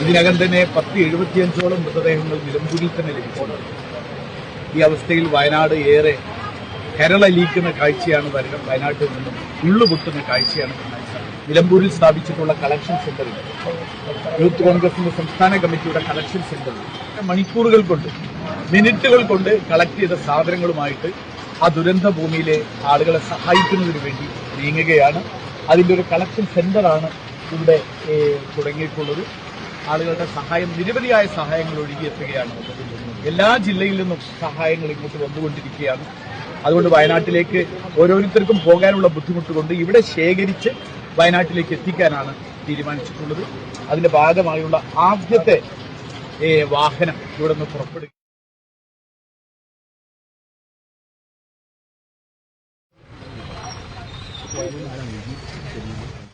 ഇതിനകം തന്നെ പത്ത് എഴുപത്തിയഞ്ചോളം മൃതദേഹങ്ങൾ നിലമ്പൂരിൽ തന്നെ ലഭിച്ചിട്ടുണ്ട്. ഈ അവസ്ഥയിൽ വയനാട് ഏറെ കരളലിയിക്കുന്ന കാഴ്ചയാണ് വരണം വയനാട്ടിൽ നിന്നും ഉള്ളുപൊട്ടുന്ന കാഴ്ചയാണ് നിലമ്പൂരിൽ സ്ഥാപിച്ചിട്ടുള്ള കളക്ഷൻ സെന്ററിൽ യൂത്ത് കോൺഗ്രസിന്റെ സംസ്ഥാന കമ്മിറ്റിയുടെ കളക്ഷൻ സെന്ററിൽ മണിക്കൂറുകൾ കൊണ്ട് മിനിറ്റുകൾ കൊണ്ട് കളക്ട് ചെയ്ത സാധനങ്ങളുമായിട്ട് ആ ദുരന്ത ഭൂമിയിലെ ആളുകളെ സഹായിക്കുന്നതിന് വേണ്ടി നീങ്ങുകയാണ് അതിന്റെ ഒരു കളക്ഷൻ സെന്ററാണ് ഇവിടെ തുടങ്ങിയിട്ടുള്ളത്. ആളുകളുടെ സഹായം നിരവധിയായ സഹായങ്ങൾ ഒഴുകിയെത്തുകയാണ് എല്ലാ ജില്ലയിൽ നിന്നും സഹായങ്ങൾ ഇങ്ങോട്ട് വന്നുകൊണ്ടിരിക്കുകയാണ്. അതുകൊണ്ട് വയനാട്ടിലേക്ക് ഓരോരുത്തർക്കും പോകാനുള്ള ബുദ്ധിമുട്ട് കൊണ്ട് ഇവിടെ ശേഖരിച്ച് വയനാട്ടിലേക്ക് എത്തിക്കാനാണ് തീരുമാനിച്ചിട്ടുള്ളത്. അതിന്റെ ഭാഗമായുള്ള ആദ്യത്തെ വാഹനം ഇവിടെ നിന്ന് പുറപ്പെടുക 我也会拿到你的手机。